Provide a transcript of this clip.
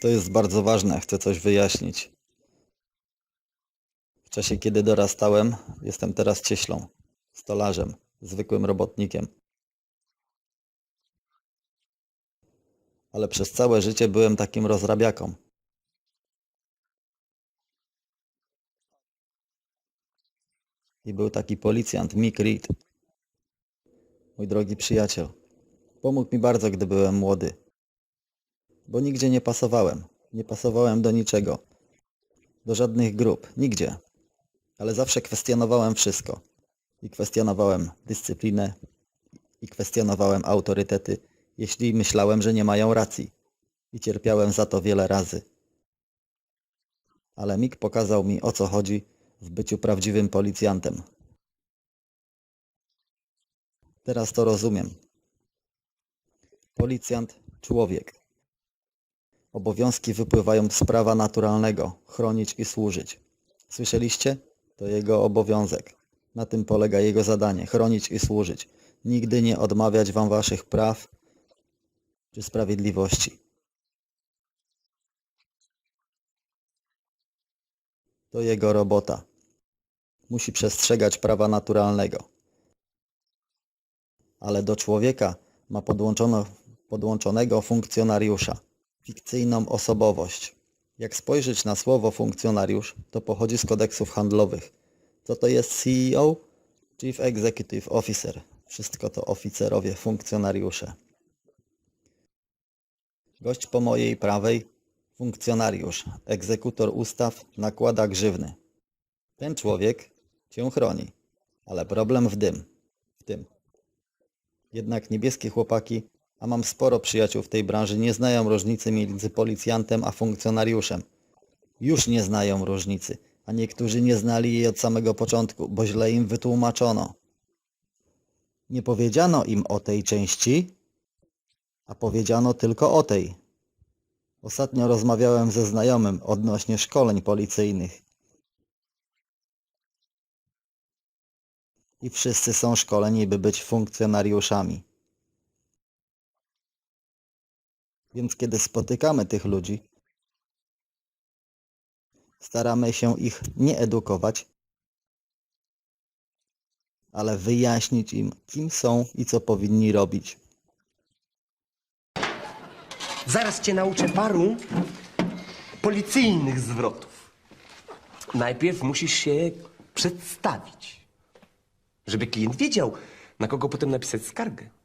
To jest bardzo ważne, chcę coś wyjaśnić. W czasie, kiedy dorastałem, jestem teraz cieślą, stolarzem, zwykłym robotnikiem. Ale przez całe życie byłem takim rozrabiaką. I był taki policjant, Mick Reed. Mój drogi przyjaciel. Pomógł mi bardzo, gdy byłem młody. Bo nigdzie nie pasowałem. Nie pasowałem do niczego. Do żadnych grup. Nigdzie. Ale zawsze kwestionowałem wszystko. I kwestionowałem dyscyplinę. I kwestionowałem autorytety, jeśli myślałem, że nie mają racji. I cierpiałem za to wiele razy. Ale Mick pokazał mi, o co chodzi w byciu prawdziwym policjantem. Teraz to rozumiem. Policjant, człowiek. Obowiązki wypływają z prawa naturalnego chronić i służyć. Słyszeliście? To jego obowiązek. Na tym polega jego zadanie chronić i służyć. Nigdy nie odmawiać wam waszych praw czy sprawiedliwości. To jego robota. Musi przestrzegać prawa naturalnego. Ale do człowieka ma podłączonego funkcjonariusza, fikcyjną osobowość. Jak spojrzeć na słowo funkcjonariusz, to pochodzi z kodeksów handlowych. Co to jest CEO? Chief Executive Officer. Wszystko to oficerowie, funkcjonariusze. Gość po mojej prawej, funkcjonariusz, egzekutor ustaw, nakłada grzywny. Ten człowiek cię chroni, ale problem w tym, w tym. Jednak niebieskie chłopaki, a mam sporo przyjaciół w tej branży, nie znają różnicy między policjantem a funkcjonariuszem. Już nie znają różnicy, a niektórzy nie znali jej od samego początku, bo źle im wytłumaczono. Nie powiedziano im o tej części, a powiedziano tylko o tej. Ostatnio rozmawiałem ze znajomym odnośnie szkoleń policyjnych. I wszyscy są szkoleni, by być funkcjonariuszami. Więc kiedy spotykamy tych ludzi, staramy się ich nie edukować, ale wyjaśnić im, kim są i co powinni robić. Zaraz cię nauczę paru policyjnych zwrotów. Najpierw musisz się przedstawić, żeby klient wiedział, na kogo potem napisać skargę.